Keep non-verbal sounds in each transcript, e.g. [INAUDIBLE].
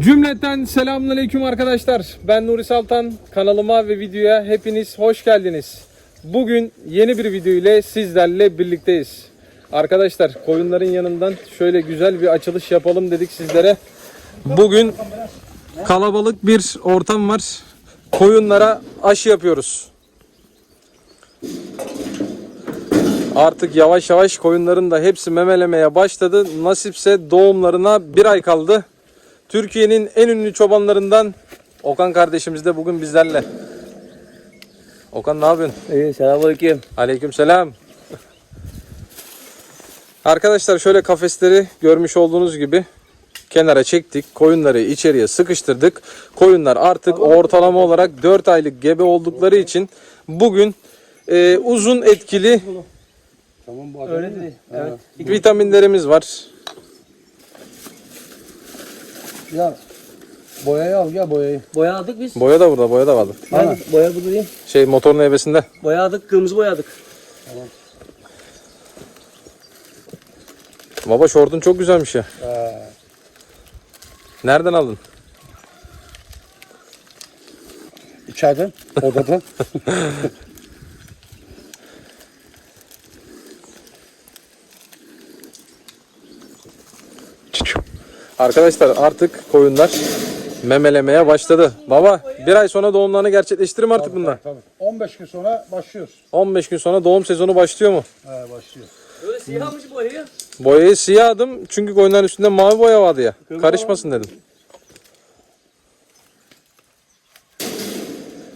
Cümleten selamünaleyküm arkadaşlar. Ben Nuri Saltan. Kanalıma ve videoya hepiniz hoş geldiniz. Bugün yeni bir video ile sizlerle birlikteyiz. Arkadaşlar koyunların yanından şöyle güzel bir açılış yapalım dedik sizlere. Bugün kalabalık bir ortam var. Koyunlara aşı yapıyoruz. Artık yavaş yavaş koyunların da hepsi memelemeye başladı. Nasipse doğumlarına bir ay kaldı. Türkiye'nin en ünlü çobanlarından Okan kardeşimiz de bugün bizlerle. Okan ne yapıyorsun? İyi selamünaleyküm. Aleyküm selam. Arkadaşlar şöyle kafesleri görmüş olduğunuz gibi kenara çektik. Koyunları içeriye sıkıştırdık. Koyunlar artık ortalama olarak 4 aylık gebe oldukları için bugün e, uzun etkili Tamam bu Öyle dedi. Evet. vitaminlerimiz var. Ya boyayı al ya boyayı. Boya aldık biz. Boya da burada, boya da vardı. Aynen. Boya burada değil. Şey motorun evesinde. Boya aldık, kırmızı boyadık. Baba şortun çok güzelmiş ya. Ee, Nereden aldın? içeriden odadan. [LAUGHS] Arkadaşlar artık koyunlar memelemeye başladı. Baba bir ay sonra doğumlarını gerçekleştirir mi artık bunlar? Tabii. 15 gün sonra başlıyoruz. 15 gün sonra doğum sezonu başlıyor mu? He başlıyor. Böyle siyahmış boyayı. Boyayı siyahdım çünkü koyunların üstünde mavi boya vardı ya. Karışmasın dedim.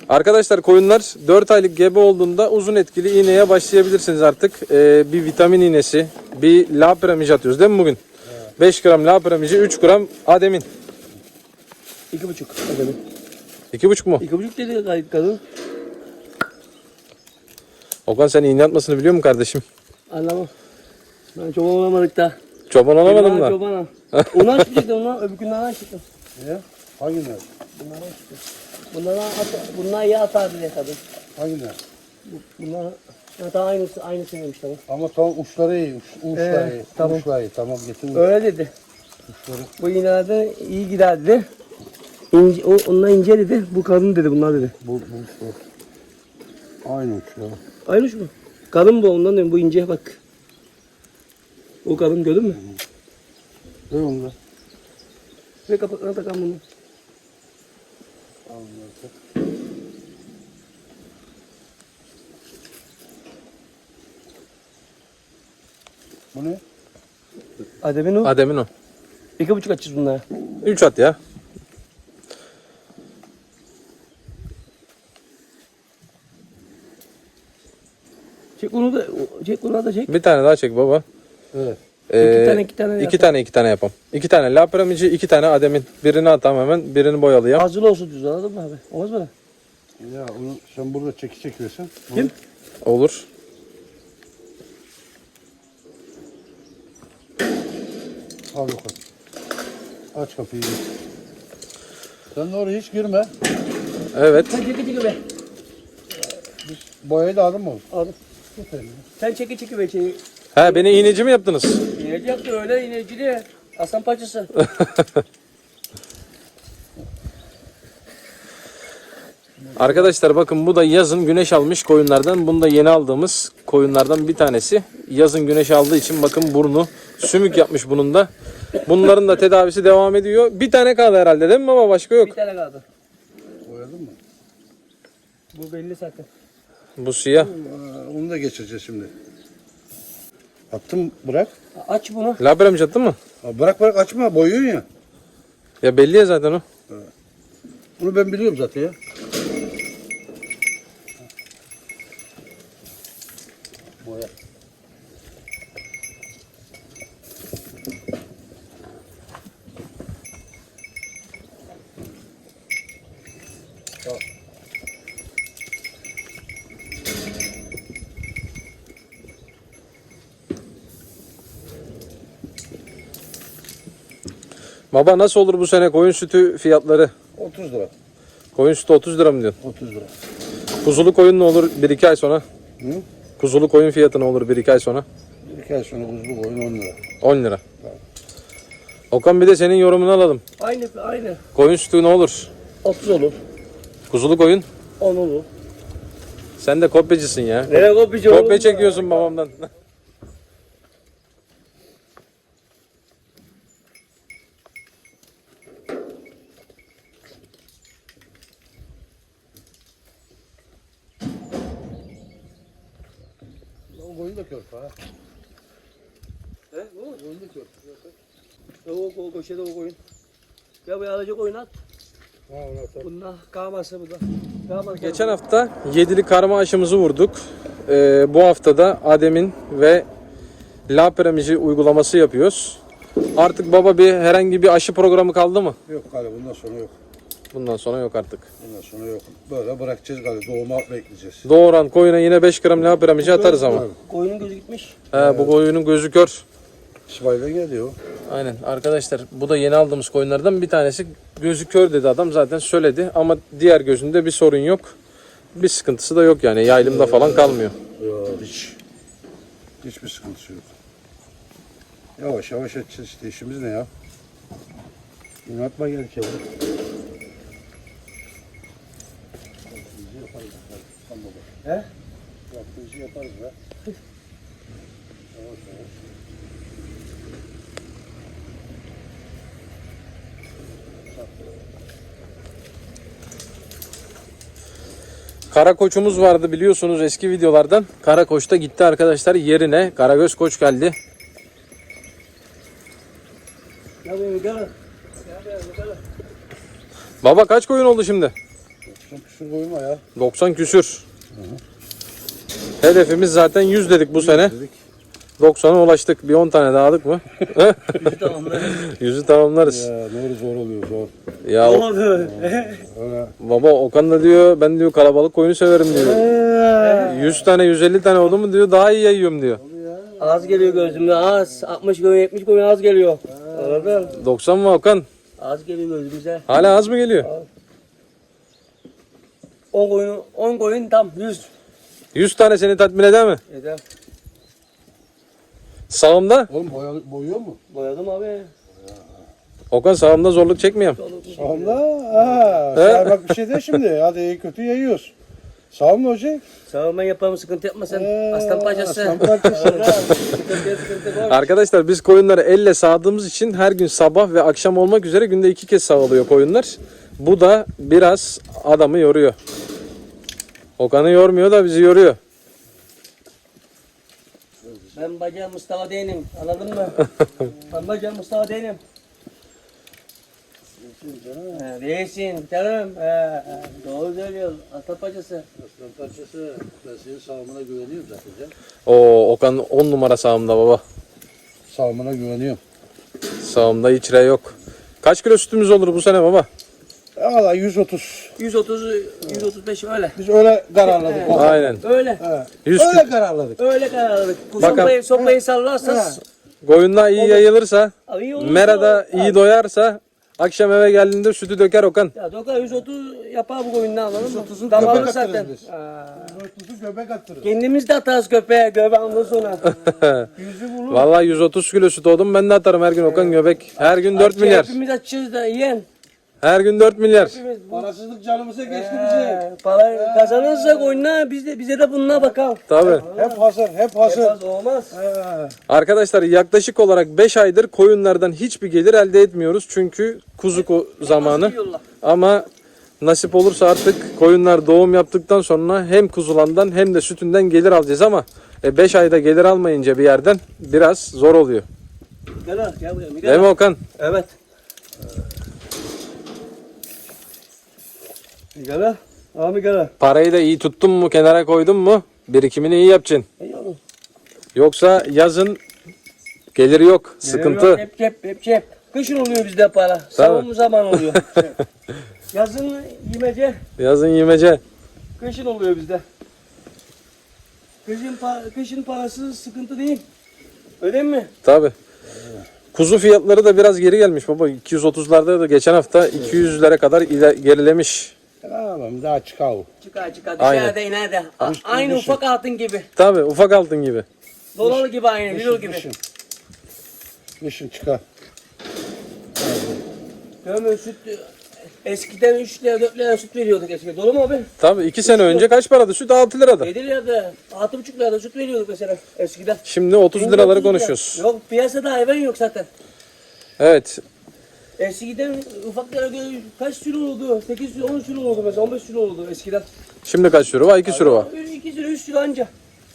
Arkadaşlar koyunlar 4 aylık gebe olduğunda uzun etkili iğneye başlayabilirsiniz artık. Ee, bir vitamin iğnesi, bir la premij atıyoruz değil mi bugün? 5 gram la premiji, 3 gram ademin. İki buçuk. Adamın. 2,5 mu? İki buçuk dedi gayet kadın. Okan sen iğne atmasını biliyor musun kardeşim? Anlamam. Ben çoban olamadık da. Çoban olamadın Çoban, mı? Çoban. [LAUGHS] Ondan çıkacaktı ondan. Öbür günden çıktı. Niye? Hangiler? Bunlardan çıktı. Bunlardan at, bunlar iyi atar diye kadın. Hangiler? Bunlar hatta aynısı aynısı demiş tamam. Ama tam uçları iyi. Uç, uçları Ee, iyi. tamam. Uçları iyi. Tamam getir. Öyle dedi. Uçları. Bu iğnelerde iyi gider dedi. İnce, o, onlar ince dedi. Bu kadın dedi bunlar dedi. Bu, bu uçlar. Aynı uçlar. Aynı şu mu? Kalın bu ondan diyorum bu ince bak. O kalın gördün mü? Ne onda? Ve kapaklarına takan bunu. Bu ne? Ademin o. Ademin o. İki buçuk açacağız bunlara. 3 at ya. Çek bunu da, çek bunu da çek. Bir tane daha çek baba. Evet. Ee, İki tane, iki tane iki yapalım. tane iki tane yapalım. İki tane la premiji, iki tane ademin. Birini atam hemen, birini boyalayayım. Hazır olsun düz anladın mı abi? Olmaz mı? Ya onu sen burada çeki çekiyorsun. Kim? Olur. Al bakalım. Aç kapıyı. Sen de oraya hiç girme. Evet. Sen çeki çeki be. Boyayı da aldın mı? Aldım. Sen çeki çeki be şeyi. Ha beni iğneci mi yaptınız? İneci yaptı öyle inecili. Aslan parçası. [LAUGHS] Arkadaşlar bakın bu da yazın güneş almış koyunlardan. Bunu da yeni aldığımız koyunlardan bir tanesi. Yazın güneş aldığı için bakın burnu sümük yapmış bunun da. Bunların da tedavisi devam ediyor. Bir tane kaldı herhalde değil mi baba? Başka yok. Bir tane kaldı. Boyadın mı? Bu belli zaten. Bu siyah. Aa, onu da geçireceğiz şimdi. Attım bırak. Aç bunu. La premiji attın mı? Aa, bırak bırak açma boyuyorsun ya. Ya belli ya zaten o. Bunu ben biliyorum zaten ya. Boya. Baba nasıl olur bu sene koyun sütü fiyatları? 30 lira. Koyun sütü 30 lira mı diyorsun? 30 lira. Kuzulu koyun ne olur 1-2 ay sonra? Hı? Kuzulu koyun fiyatı ne olur 1-2 ay sonra? Bir kere sonra buzlu koyun 10 lira. 10 lira. Okan bir de senin yorumunu alalım. Aynı aynı. Koyun sütü ne olur? 30 olur. Kuzulu koyun. 10 olur. Sen de kopyacısın ya. Nereye kopyacı? Kopya çekiyorsun babamdan. [LAUGHS] körpe ha. He? Bu mu? O, o, o köşede o koyun. Ya buraya alacak koyun at. Ha bu da. Kalması. Geçen hafta yedili karma aşımızı vurduk. Ee, bu hafta da Adem'in ve La Piramici uygulaması yapıyoruz. Artık baba bir herhangi bir aşı programı kaldı mı? Yok galiba bundan sonra yok. Bundan sonra yok artık. Bundan sonra yok. Böyle bırakacağız galiba. Doğuma bekleyeceğiz. Doğuran koyuna yine 5 gram La Piramici atarız ama. Koyunun gözü gitmiş. He, bu koyunun gözü kör. İsmail'e geliyor. Aynen arkadaşlar bu da yeni aldığımız koyunlardan bir tanesi gözü kör dedi adam zaten söyledi ama diğer gözünde bir sorun yok. Bir sıkıntısı da yok yani yaylımda falan kalmıyor. Yok hiç. Hiçbir sıkıntısı yok. Yavaş yavaş edeceğiz işte işimiz ne ya? İnatma gel ki. He? Yaptığı işi yaparız be. Yavaş yavaş. Kara koçumuz vardı biliyorsunuz eski videolardan. Kara koç da gitti arkadaşlar yerine Karagöz koç geldi. Ya. Ya. Baba kaç koyun oldu şimdi? Çok küsur koyma ya. 90 küsür. Hedefimiz zaten 100 dedik bu sene. Dedik. 90'a ulaştık. Bir 10 tane daha aldık mı? [LAUGHS] 100'ü tamamlarız. Ya ne olur zor oluyor zor. Ya. Öyle baba Okan da diyor ben diyor kalabalık koyunu severim diyor. 100 tane 150 tane oldu mu diyor daha iyi yayıyorum diyor. Az geliyor gözümde az. 60 koyun 70 koyun az geliyor. Anladın? 90 mı Okan? Az geliyor gözümüze. Hala az mı geliyor? 10 koyun 10 koyun tam 100. 100 tane seni tatmin eder mi? Yeter. Sağımda? Oğlum boya, boyuyor mu? Boyadım abi. Okan sağımda zorluk çekmiyorum. Sağımda. Ha, He? saymak bir şey değil şimdi. [LAUGHS] Hadi iyi kötü yayıyoruz. Sağ mı hocam? Sağ ol ben yaparım sıkıntı yapma sen. Ee, Aslan parçası. aslan parçası. [LAUGHS] Arkadaşlar biz koyunları elle sağdığımız için her gün sabah ve akşam olmak üzere günde iki kez sağlıyor koyunlar. Bu da biraz adamı yoruyor. Okan'ı yormuyor da bizi yoruyor. Ben bacağım Mustafa değilim. Anladın mı? [LAUGHS] ben bacağım Mustafa değilim. Ha, Değilsin canım. He, he, doğru söylüyor. Aslan parçası. Aslan parçası. Ben senin sağımına güveniyorum zaten. canım. Oo Okan 10 numara sağımda baba. Sağımına güveniyorum. Sağımda hiç re yok. Kaç kilo sütümüz olur bu sene baba? Valla 130. 130 135 öyle. Biz öyle kararladık. Aynen. Öyle. He. 100 Öyle kararladık. Öyle kararladık. Bakalım. Sopayı, sopayı sallarsanız koyunlar iyi yayılırsa, abi iyi olur. merada iyi doyarsa akşam eve geldiğinde sütü döker Okan. Ya Doka 130 yapar bu koyundan anladın mı? 130'u Damarlı zaten. Ha. 130'u göbek attırır. Kendimiz de atarız köpeğe göbeğe ondan sonra. Yüzü bulur. Vallahi 130 kilo süt oldum ben de atarım her gün Okan göbek. Her gün 4 milyar. Hepimiz açığız da yiyen. Her gün 4 milyar. Hepimiz bu. Parasızlık canımıza geçti Ee, para kazanırsak oyuna biz de bize de bununla bakalım. Tabii. Hep hazır, hep hazır. Yapmaz olmaz. He. Arkadaşlar yaklaşık olarak 5 aydır koyunlardan hiçbir gelir elde etmiyoruz. Çünkü kuzu ko- zamanı. Yolla. Ama nasip olursa artık koyunlar doğum yaptıktan sonra hem kuzulandan hem de sütünden gelir alacağız ama 5 ayda gelir almayınca bir yerden biraz zor oluyor. Gel lan, gel buraya. Gel. Değil mi Okan? Evet. Abi gel lan. Parayı da iyi tuttun mu kenara koydun mu birikimini iyi yapacaksın. İyi oğlum. Yoksa yazın geliri yok. Sıkıntı. Hep cep, hep cep. Kışın oluyor bizde para. Savunma zaman oluyor. [LAUGHS] Yazın yemece, Yazın yemece. kışın oluyor bizde. Kışın, pa- kışın parası sıkıntı değil. Öyle mi? Tabi. Kuzu fiyatları da biraz geri gelmiş baba. 230'larda da geçen hafta 200'lere kadar ile- gerilemiş. Tamam daha çıkar o. Çıkar çıkar. Aynen. Dışarıda ineride. A- Kış- Aynı kışın. ufak altın gibi. Tabi ufak altın gibi. Dolar gibi aynı, bilo gibi. Kışın. Kışın çıkar. Ömür süt eskiden 3 lira 4 lira süt veriyorduk eskiden. Doğru mu abi? Tabii 2 sene önce kaç paradı? Süt 6 liradı. 7 lirada 6,5 lirada süt veriyorduk mesela eskiden. Şimdi 30 Şimdi liraları 30 lira. konuşuyoruz. Yok piyasada hayvan yok zaten. Evet. Eskiden ufaklara göre kaç kilo oldu? 8 kilo 10 kilo oldu mesela 15 kilo oldu eskiden. Şimdi kaç euro var? 2 euro var. 2 kilo 3 kilo anca.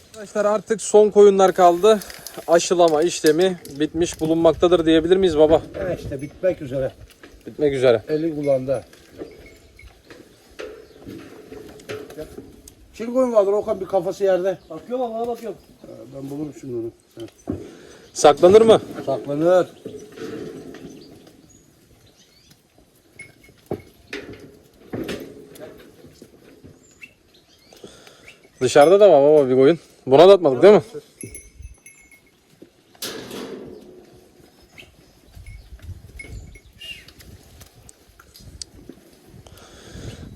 Arkadaşlar artık son koyunlar kaldı. Aşılama işlemi bitmiş bulunmaktadır diyebilir miyiz baba? Evet işte bitmek üzere. Bitmek üzere. Eli kulağında. Çin koyun vardır Okan bir kafası yerde. Bakıyorum ama bana bakıyorum. Ben bulurum şimdi onu. Saklanır mı? Saklanır. Dışarıda da var baba bir koyun. Buna da atmadık değil mi?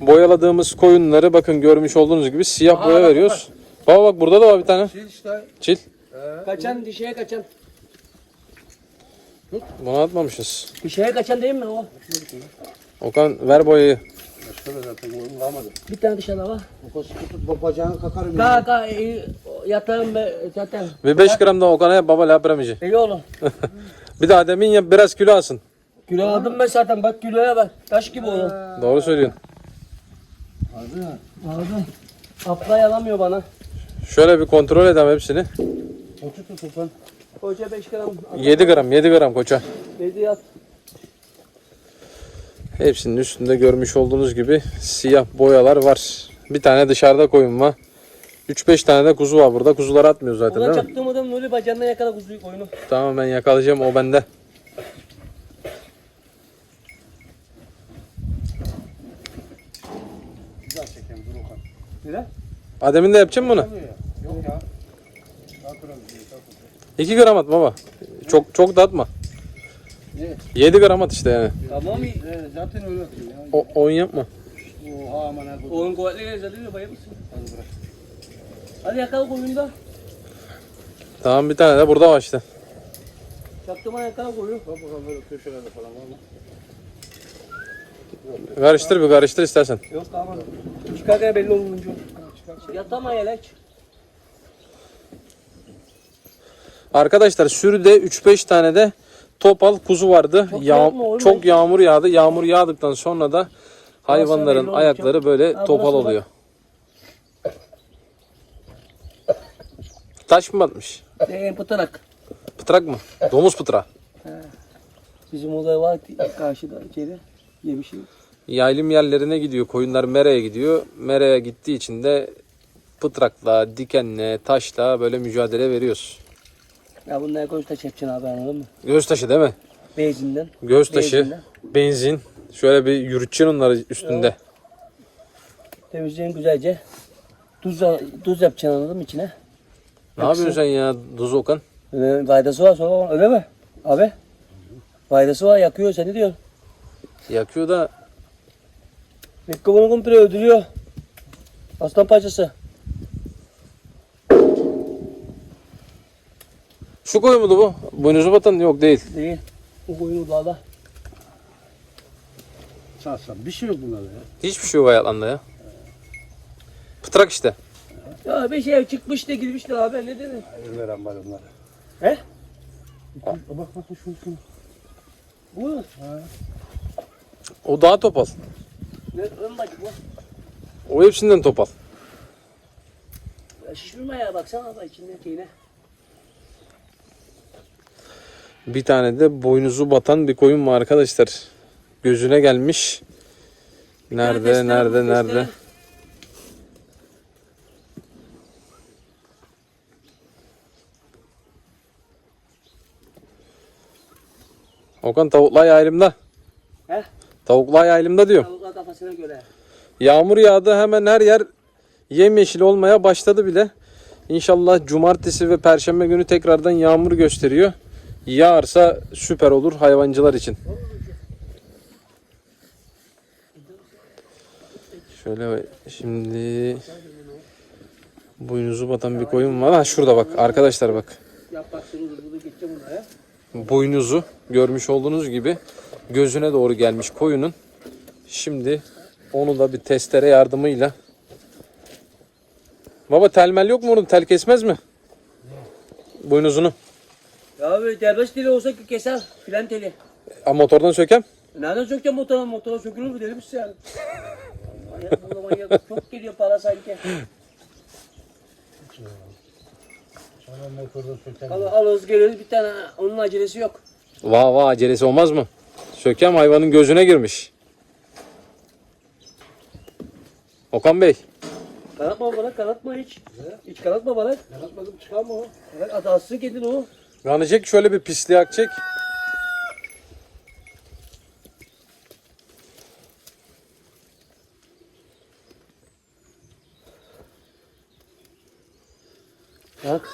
Boyaladığımız koyunları bakın görmüş olduğunuz gibi siyah Aha, boya bak, veriyoruz. Baba bak burada da var bir tane. Çin işte. Çil. Kaçan dişeye kaçan. Bunu atmamışız. Dişeye kaçan değil mi o? Okan ver boyayı. Da zaten kalmadı. Bir tane dışarıda var. O sıkı tut bacağını kakarım. Ka ka e, yatağım be zaten. Bir 5 gram da Okan'a yap baba labramici. İyi oğlum. [LAUGHS] Bir de Adem'in yap biraz kilo alsın. Kilo aldım ben zaten bak kiloya bak. Taş gibi oğlum. Doğru söylüyorsun. Hadi ya. Aldım. Abla yalamıyor bana. Şöyle bir kontrol edelim hepsini. Otur tut. Hoca 5 gram. 7 gram 7 gram koça. Dedi yat. Hepsinin üstünde görmüş olduğunuz gibi siyah boyalar var. Bir tane dışarıda koyun var. 3-5 tane de kuzu var burada. Kuzuları atmıyoruz zaten Buradan değil mi? çaktığım adam böyle bacağından yakala kuzuyu koyunu. Tamam ben yakalayacağım o bende. Daha çekeyim dur Okan. Neden? Adem'in de yapacağım bunu. Yok ya. Daha diye. 2 gram at baba. Çok çok da atma. Ne? 7 gram at işte yani. Tamam iyi. Ee, zaten öyle atıyor ya. O, oyun yapma. Oha aman ha. Oyun kuvvetli zaten de bayılmışsın. Hadi bırak. Hadi yakala koyunu da. Tamam bir tane de burada var işte. Çaktığıma yakala koyunu. Bak bakalım böyle köşelerde falan var mı? Karıştır bir karıştır istersen. Yok kalmadı. Çıkarken belli olunca. Yatama yelek. Arkadaşlar sürüde 3-5 tane de topal kuzu vardı. Çok Yağ- yağmur çok yağmur yağdı. Yağmur yağdıktan sonra da hayvanların ayakları böyle Ha, topal bak. oluyor. Taş mı batmış? Ee, pıtarak. Pıtrak mı? Domuz pıtrağı. Bizim oda var karşıda şeyde. Yemişim. Yaylım yerlerine gidiyor. Koyunlar meraya gidiyor. Meraya gittiği için de pıtrakla, dikenle, taşla böyle mücadele veriyoruz. Ya bunları koş taş yapacaksın abi anladın mı? Göğüs taşı değil mi? Benzinden. Göğüs taşı, Benzinden. benzin. Şöyle bir yürüteceksin onları üstünde. Temizleyin güzelce. Tuz, tuz yapacaksın anladın mı içine? Ne yapıyorsun sen ya Duz Okan? Öyle faydası var sonra öyle mi? Abi. Faydası var yakıyor seni diyor. Yakıyor da Mikrofonu komple öldürüyor. Aslan parçası. Şu koyun mu bu? Boynuzu batan yok değil. Değil. O koyun dağda. Sarsam. Bir şey yok bunlarda ya. Hiçbir şey yok hayatlarında ya. Pıtrak işte. Ya bir şey çıkmış da girmişler abi ne dedin? Veren var onlara. He? Bak bak bak şunu şunu. Bu. O daha topal. Ne ön bak bu. O hepsinden topal. Ya şişirme ya baksana bak içinde şeyine. Bir tane de boynuzu batan bir koyun var arkadaşlar. Gözüne gelmiş. Nerede, testere nerede, nerede? Okan tavuklar yaylımda. He? Tavuklar yaylımda diyor. Tavuklar kafasına göre. Yağmur yağdı hemen her yer yemyeşil olmaya başladı bile. İnşallah cumartesi ve perşembe günü tekrardan yağmur gösteriyor. Yağarsa süper olur hayvancılar için. Şöyle şimdi boynuzu batan bir koyun var. Ha şurada bak arkadaşlar bak. Boynuzu görmüş olduğunuz gibi gözüne doğru gelmiş koyunun. Şimdi onu da bir testere yardımıyla Baba telmel yok mu oğlum? Tel kesmez mi? Boynuzunu. Ya abi derbest dili olsa ki keser filan teli. A, motordan sökem. Nereden sökeceğim motora? Motora sökülür mü deli misin yani? manyak bu manyak. Çok geliyor para sanki. Al, al hız geliyor bir tane onun acelesi yok. Vah vah acelesi olmaz mı? Sökem hayvanın gözüne girmiş. Okan Bey. Kanatma bana kanatma hiç. Hiç kanatma bana. Yaratmadım çıkar mı o? Evet atarsın kendini o. Yanacak şöyle bir pisliği akacak. Bak.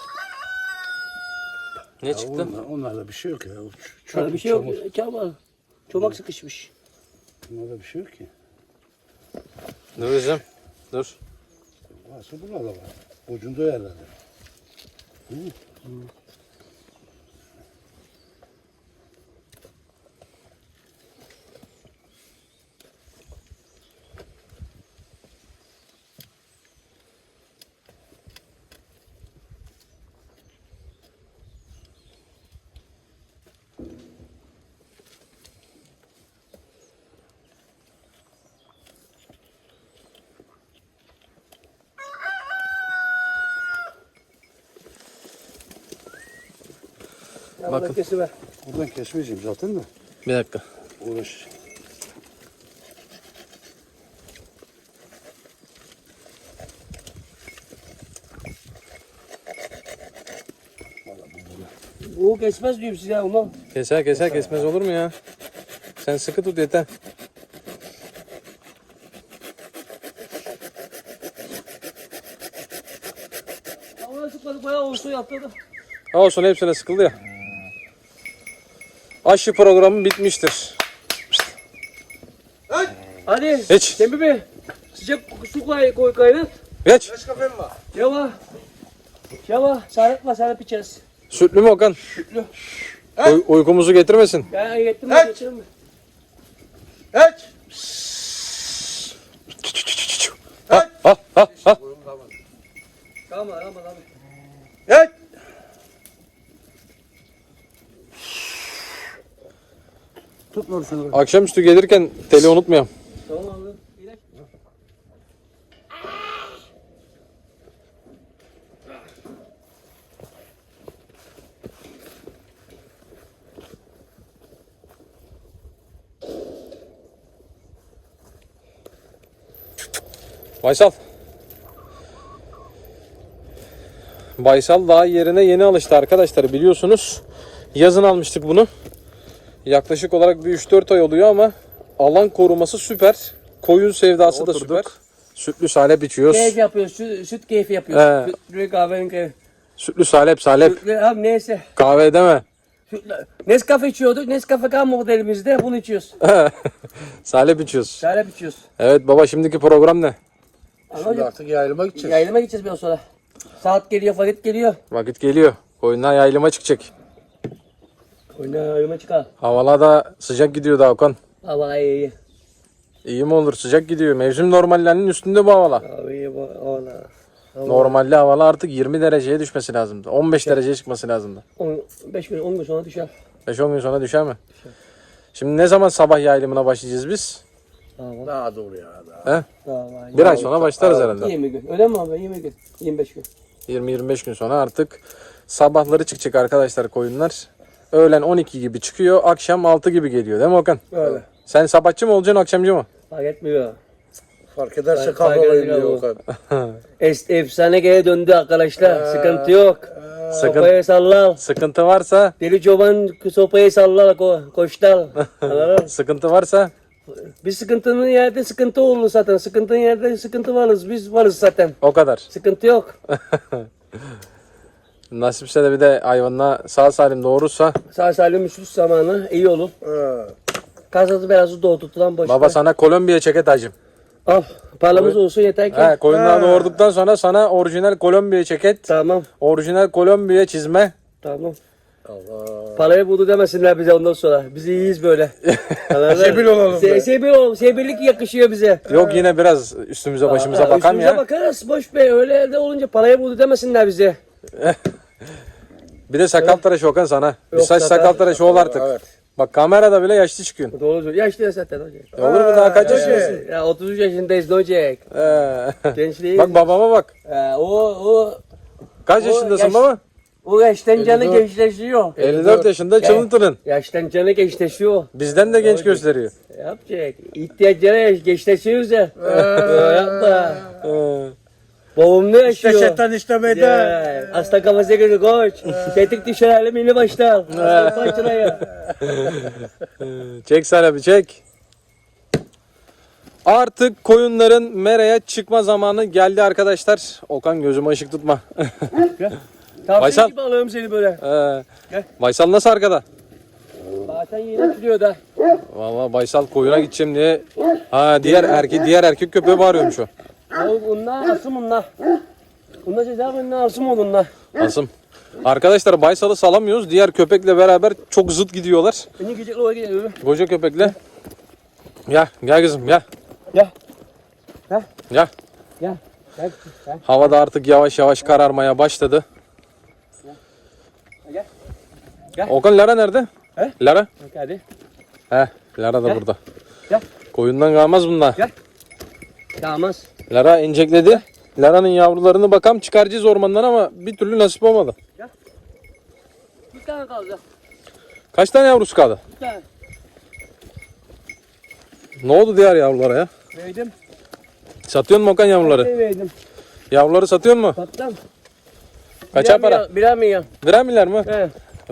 Ne Ya çıktı? onlar, onlarda bir şey yok ya. Ç- Çok bir şey yok. çamur. Çabuk. Çomak sıkışmış. Onlarda bir şey yok ki. Dur hocam. Dur. Varsa burada da var. Ucunda yerlerde. Bakın. Bakın. ver. Buradan kesmeyeceğim zaten de. Bir dakika. Uğraş. Bu kesmez diyorum size ulan. Keser keser kesmez olur mu ya? Sen sıkı tut yeter. Ama sıkmadık bayağı olsun yaptırdım. Ha olsun hepsine sıkıldı ya. Aşı programı bitmiştir. Hadi. Hiç. Semih Bey. Sıcak su koy, koy kaynat. Geç. Yava. Yava. Sarıtma sarıp içeriz. Sütlü mü Okan? Sütlü. Uy- uykumuzu getirmesin. Ben yettim mi geçelim mi? Ha ha ha ha. Tamam tamam tamam. Tut lan şunu. Akşamüstü gelirken teli unutmayalım. Tamam abi. Baysal. Baysal daha yerine yeni alıştı arkadaşlar biliyorsunuz. Yazın almıştık bunu. Yaklaşık olarak bir 3-4 ay oluyor ama alan koruması süper. Koyun sevdası da süper. Sütlü salep içiyoruz. Keyif yapıyoruz. Süt, süt keyfi yapıyoruz. He. Sütlü kahvenin keyfi. Sütlü salep salep. Sütlü abi neyse. Kahve deme. Nescafe içiyorduk. Nescafe kalmadı elimizde. Bunu içiyoruz. [LAUGHS] salep içiyoruz. Şarap içiyoruz. Evet baba şimdiki program ne? Şimdi artık yayılıma gideceğiz. Yayılıma gideceğiz biraz sonra. Saat geliyor, vakit geliyor. Vakit geliyor. Koyunlar yaylıma çıkacak. Oyna yayılıma çıkar. Havalar da sıcak gidiyor daha Okan. Hava iyi iyi. Mi olur sıcak gidiyor. Mevsim normallerinin üstünde bu havalar. Hava iyi bu havalar. Normalde havalar artık 20 dereceye düşmesi lazımdı. 15 dereceye çıkması lazımdı. 5 gün 10 gün sonra düşer. 5-10 gün sonra düşer mi? Şimdi ne zaman sabah yaylımına başlayacağız biz? Hava. Daha doğru ya. Daha. He? Hava. Bir ay sonra başlarız herhalde. 20 gün. Öyle mi abi? 20 gün. 25 gün. 20-25 gün sonra artık sabahları çıkacak arkadaşlar koyunlar. Öğlen 12 gibi çıkıyor, akşam 6 gibi geliyor değil mi Okan? Öyle. Sen sabahçı mı olacaksın, akşamcı mı? Fark etmiyor. Fark ederse Fark kahrolayım eder diyor. Okan. [LAUGHS] Es efsane geri döndü arkadaşlar. Sıkıntı yok. Sıkıntı, Sopayı sallar. sıkıntı varsa, Deli çoban sopayı sallar ko koştal. Anladın mı? [LAUGHS] sıkıntı varsa Bir sıkıntının yerde sıkıntı olur zaten. Sıkıntının yerde sıkıntı varız. Biz varız zaten. o kadar. Sıkıntı yok. [LAUGHS] Nasipse de bir de hayvanına sağ salim doğurursa Sağ salim üstlük zamanı iyi olur. Ha. Kazası belası doğdurtulan boş. baba sana Kolombiya çeket hacım. Al. Paramız olsun yeter ki. He, koyunlar doğurduktan sonra sana orijinal Kolombiya çeket, Tamam. orijinal Kolombiya çizme, Tamam. Allah. Parayı buldu demesinler bize ondan sonra. Biz iyiyiz böyle. [LAUGHS] Sebil olalım. Se sebil olalım. Sebillik yakışıyor bize. Yok yine biraz üstümüze başımıza bakan üstümüze ya. bakarız. Boş be öyle elde olunca parayı buldu demesinler bize. [LAUGHS] Bir de sakal tıraşı Okan sana. Bir Yok saç zaten. sakal tıraşı ol artık. Bak kamerada bile yaşlı çıkıyorsun. Doğru söylüyor. Yaşlı ya zaten hocam. E olur mu daha kaç yaşındasın? Ya 33 yaşındayız ne olacak? Ee, Gençliğiz. bak babama bak. Ee, o o Kaç O yaşındasın yaş- baba? o yaştan canı gençleşiyor. 54 yaşında çılın tırın. Yaştan canı gençleşiyor. Bizden de genç gösteriyor. Yapacak. İhtiyaclara gençleşiyoruz ya. Ee, Yapma. Ee, Babam ne yaşıyor? İşte şeytan işte meydan. Ya, hasta kafası gibi koç. Tetik düşer halim yeni başlar. Hasta [LAUGHS] çek sana bir çek. Artık koyunların meraya çıkma zamanı geldi arkadaşlar. Okan gözüme ışık tutma. Tavsiye Baysal. gibi alıyorum seni böyle. Ee, Gel. Baysal nasıl arkada? Zaten yeni sürüyor da. Vallahi Baysal koyuna gideceğim diye. Ha diğer erkek diğer erkek köpeği bağırıyormuş o. O bunlar asım bunlar. Bunlar ceza bunlar asım o bunlar. Asım. Arkadaşlar Baysal'ı salamıyoruz. Diğer köpekle beraber çok zıt gidiyorlar. Beni gidecek oraya gidiyor. Koca köpekle. Gel, gel kızım gel. Gel. Gel. Gel. Gel. Gel. Gel. Hava da artık yavaş yavaş kararmaya başladı. Gel. Gel. Okan Lara nerede? He? Lara? Hadi. He, Lara da Gel. burada. Gel. Koyundan kalmaz bunlar. Gel. Kalmaz. Lara incekledi. Lara'nın yavrularını bakam çıkaracağız ormandan ama bir türlü nasip olmadı. Bir tane kaldı. Kaç tane yavrusu kaldı? Bir tane. Ne oldu diğer yavrulara ya? Verdim. Satıyor mu Okan yavruları? Verdim. Yavruları satıyor mu? Patlam. Kaça para? Birer milyon. Birer milyar mı? He.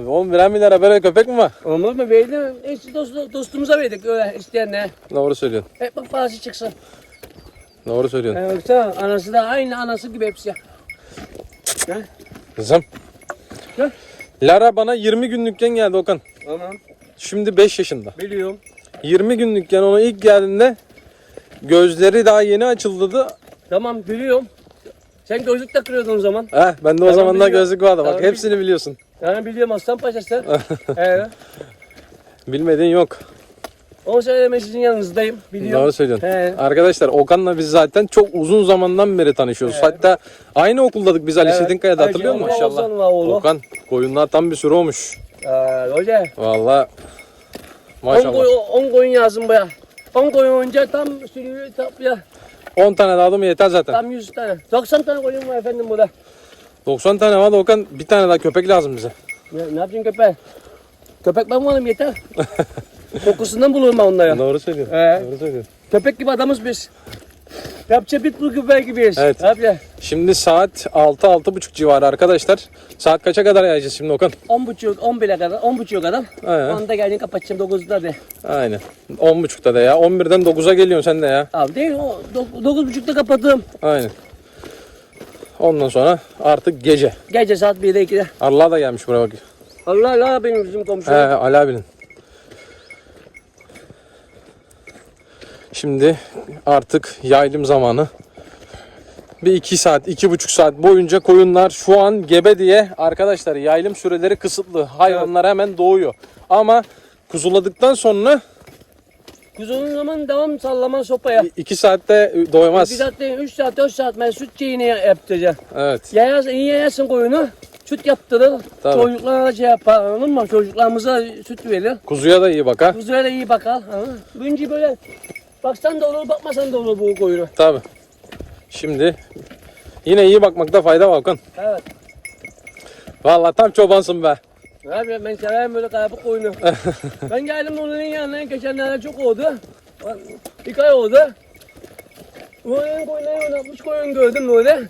Oğlum birer milyara böyle köpek mi var? Olmaz mı? Verdim. İşte dost, dostumuza verdik öyle isteyenle. Doğru söylüyorsun. Hep bak parası çıksın. Doğru söylüyorsun. Yani baksana anası da aynı anası gibi hepsi ya. Kızım. Gel. Lara bana 20 günlükken geldi Okan. Tamam. Şimdi 5 yaşında. Biliyorum. 20 günlükken ona ilk geldiğinde gözleri daha yeni açıldı. Tamam biliyorum. Sen gözlük takıyordun o zaman. Heh, ben de o Tamam, zamanlar biliyorum. gözlük vardı. Bak Tamam, hepsini biliyorsun. Yani biliyorum aslan paşası. [LAUGHS] Ee, Bilmediğin yok. O söyleme sizin yanınızdayım. Biliyorum. Doğru söylüyorsun. He. Arkadaşlar Okan'la biz zaten çok uzun zamandan beri tanışıyoruz. Hatta aynı okuldaydık biz Ali Evet. Sedinkaya'da Ay, hatırlıyor musun? Allah olsun la oğlu. Okan koyunlar tam bir sürü olmuş. Ee, hoca. Valla 10 maşallah. koyun, 10 koyun yazın baya. 10 koyun önce tam sürüyor tapya. 10 tane daha mı yeter zaten. Tam 100 tane. 90 tane koyun var efendim burada. 90 tane var da Okan bir tane daha köpek lazım bize. Ne, ne yapacaksın köpek? Köpek ben varım yeter. [LAUGHS] Kokusundan bulurum ben onları. Doğru söylüyorsun. He. Doğru söylüyorsun. Köpek gibi adamız biz. Yapça pitbull köpeği gibiyiz. Evet. Ne yapacağız? Şimdi saat 6-6.30 civarı arkadaşlar. Saat kaça kadar yayacağız şimdi Okan? 10 buçuk, 11'e kadar, 10 buçuğa kadar. He. Onda geldin kapatacağım 9'da de. Aynen. 10.30'da da ya. 11'den 9'a geliyorsun sen de ya. Abi değil o 9 buçukta kapattım. Aynen. Ondan sonra artık gece. Gece saat 1'de 2'de. Allah da gelmiş buraya bak. Allah Allah benim bizim komşu. He, Ali abinin. Şimdi artık yaylım zamanı. Bir iki saat, iki buçuk saat boyunca koyunlar şu an gebe diye arkadaşlar yaylım süreleri kısıtlı. Hayvanlar hemen doğuyor. Ama kuzuladıktan sonra Kuzunun zaman devam sallama sopaya. iki saatte Bir doymaz. saat değil, 3 saat, 4 saat ben süt çiğini yaptıracağım. Evet. Yayas, iyi yayasın koyunu. Süt yaptırır. Tabii. Çocuklara şey yapar anladın mı? Çocuklarımıza süt verir. Kuzuya da iyi bak ha. Kuzuya da iyi bakar. Ha? Önce böyle baksan da olur, bakmasan da olur bu koyunu. Tabi. Şimdi yine iyi bakmakta fayda var Okan. Evet. Vallahi tam çobansın be. Abi ben severim böyle kayıp koyunu. [LAUGHS] ben geldim onun yanına geçenlerde çok oldu. Bir ay oldu. Bu oyun koyunları oynatmış koyun gördüm böyle.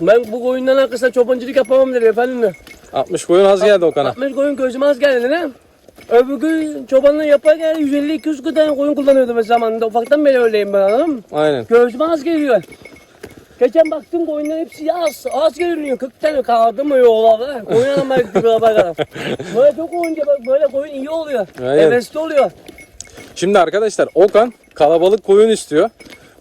Ben bu koyundan arkasında çobancılık yapamam dedi efendim. 60 koyun az geldi Okan'a. 60 koyun gözüme az geldi dedi. Öbür gün çobanlığı yaparken 150-200 tane koyun kullanıyordum zamanında. Ufaktan beri öyleyim ben anladın? Aynen. Gözüme az geliyor. Geçen baktım koyunların hepsi az, az görünüyor. 40 tane kaldı mı yollarda? Koyun almak gibi kadar. [LAUGHS] Böyle çok olunca bak böyle koyun iyi oluyor. Aynen. Hevesli oluyor. Şimdi arkadaşlar Okan kalabalık koyun istiyor.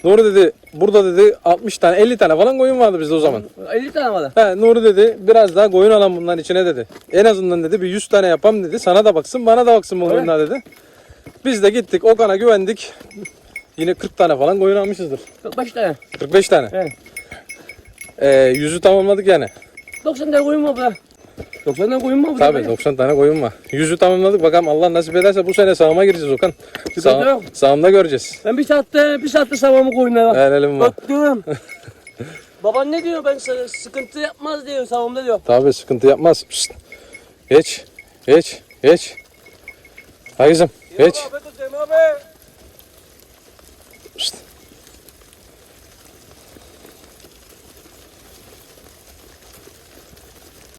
Nuri dedi burada dedi 60 tane 50 tane falan koyun vardı bizde o zaman. 50 tane var. He, Nuri dedi biraz daha koyun alan bunların içine dedi. En azından dedi bir 100 tane yapam dedi. Sana da baksın bana da baksın bu koyunlar dedi. Biz de gittik Okan'a güvendik. Yine 40 tane falan koyun almışızdır. 45 tane. 45 tane. Evet. Ee, yüzü tamamladık yani. 90 tane koyun var burada. 90 tane koyun var. Tabii 90 tane koyun var. Yüzü tamamladık bakalım Allah nasip ederse bu sene sağıma gireceğiz Okan. Sağ, yok. sağımda göreceğiz. Ben bir saatte, bir saatte savamı koyunlara. Verelim var. Bak diyorum. [LAUGHS] Baban ne diyor ben sana sıkıntı yapmaz diyor savunma diyor. Tabii sıkıntı yapmaz. Pişt. Geç. Geç. Geç. Hadi kızım. Geç. Abi, abi.